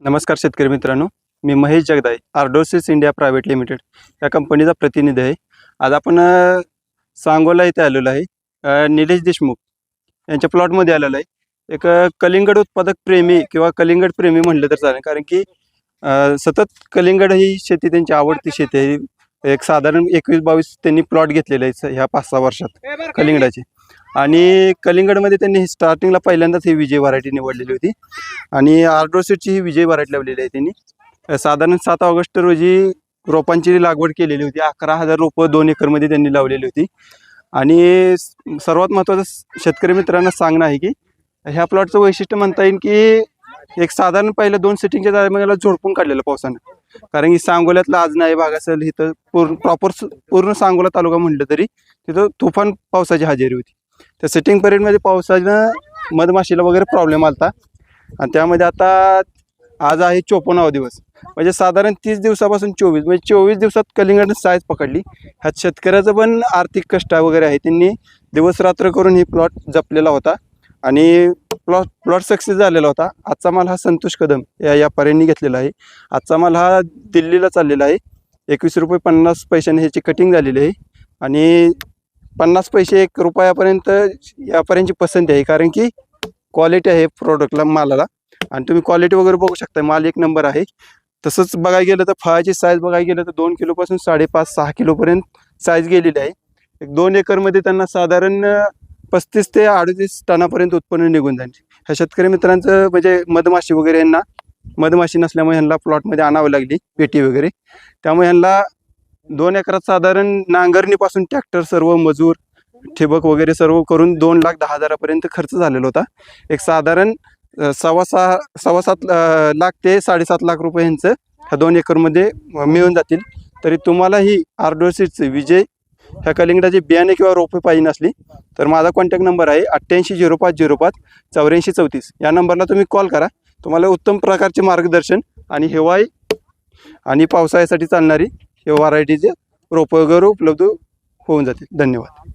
नमस्कार शेतकरी मित्रांनो मी Mahesh Jagdaye Ardosis India private limited या कंपनीचा प्रतिनिधी आहे. आज आपण सांगोला इथे आलेलो आहे. निलेश देशमुख यांच्या प्लॉटमध्ये आलेलो आहे. एक कलिंगड उत्पादक प्रेमी किंवा कलिंगड प्रेमी म्हटलं तर चालेल. कारण की सतत कलिंगड ही शेती त्यांची आवडती शेती आहे. एक साधारण एकवीस बावीस त्यांनी प्लॉट घेतलेले आहेत स- ह्या पाच सहा वर्षात कलिंगडाचे. आणि कलिंगडमध्ये त्यांनी स्टार्टिंगला पहिल्यांदाच ही विजय व्हरायटी निवडलेली होती. आणि आर्ड्रोसेटची ही विजय व्हरायटी लावलेली आहे त्यांनी. साधारण सात ऑगस्ट रोजी रोपांची लागवड केलेली होती अकरा हजार रोपं दोन एकरमध्ये त्यांनी लावलेली होती. आणि सर्वात महत्त्वाचं शेतकरी मित्रांना सांगणं आहे की ह्या प्लॉटचं वैशिष्ट्य म्हणता येईल की एक साधारण पहिल्या दोन सिटिंगच्या दरम्यान झोडपून काढलेलं पावसानं. कारण की सांगोल्यातला आज नाही भाग असेल इथं पूर्ण प्रॉपर पूर्ण सांगोला तालुका म्हटलं तरी तिथं तुफान पावसाची हजेरी होती. त्या सिटिंग पिरियडमध्ये पावसानं मधमाशीला वगैरे प्रॉब्लेम आला आणि त्यामध्ये आता आज आहे चोपन्नावा दिवस. म्हणजे साधारण तीस दिवसापासून चोवीस म्हणजे चोवीस दिवसात कलिंगडनं साईज पकडली. ह्यात शेतकऱ्याचं पण आर्थिक कष्ट वगैरे आहे. त्यांनी दिवस रात्र करून ही प्लॉट जपलेला होता. आणि प्लॉट प्लॉट सक्सेस झालेला होता. आजचा माल हा संतोष कदम या व्यापाऱ्यांनी घेतलेला आहे. आजचा माल हा दिल्लीला चाललेला आहे. एकवीस रुपये पन्नास पैशाने ह्याची कटिंग झालेली आहे. आणि पन्नास पैसे एक रुपयापर्यंत व्यापाऱ्यांची पसंती आहे. कारण की क्वालिटी आहे प्रोडक्टला मालाला. आणि तुम्ही क्वालिटी वगैरे बघू शकता माल एक नंबर आहे. तसंच बघायला गेलं तर फळाची साईज बघायला गेलं तर दोन किलोपासून साडेपाच सहा किलोपर्यंत साईज गेलेली आहे. एक दोन एकरमध्ये त्यांना साधारण पस्तीस ते अडतीस टनापर्यंत उत्पन्न निघून जाईल. ह्या शेतकरी मित्रांचं म्हणजे मधमाशी वगैरे यांना मधमाशी नसल्यामुळे ह्यांना प्लॉटमध्ये आणावी लागली पेटी वगैरे. त्यामुळे ह्यांना दोन एकरात साधारण नांगरणीपासून ट्रॅक्टर सर्व मजूर ठिबक वगैरे सर्व करून दोन लाख दहा हजारापर्यंत खर्च झालेला होता. एक साधारण सव्वा सहा सव्वा सात लाख ते साडेसात लाख रुपये ह्यांचं ह्या दोन एकरमध्ये मिळून जातील. तरी तुम्हाला ही आर्डोसीटचे विजय ह्या कलिंगडाचे बियाणे किंवा रोपे पाहिजे नसली तर माझा कॉन्टॅक्ट नंबर आहे अठ्ठ्याऐंशी झिरो पाच झिरो पाच चौऱ्याऐंशी चौतीस. या नंबरला तुम्ही कॉल करा. तुम्हाला उत्तम प्रकारचे मार्गदर्शन आणि हिवाळी आणि पावसाळ्यासाठी चालणारी हे व्हरायटीचे रोपं वगैरे उपलब्ध होऊन जातील. धन्यवाद.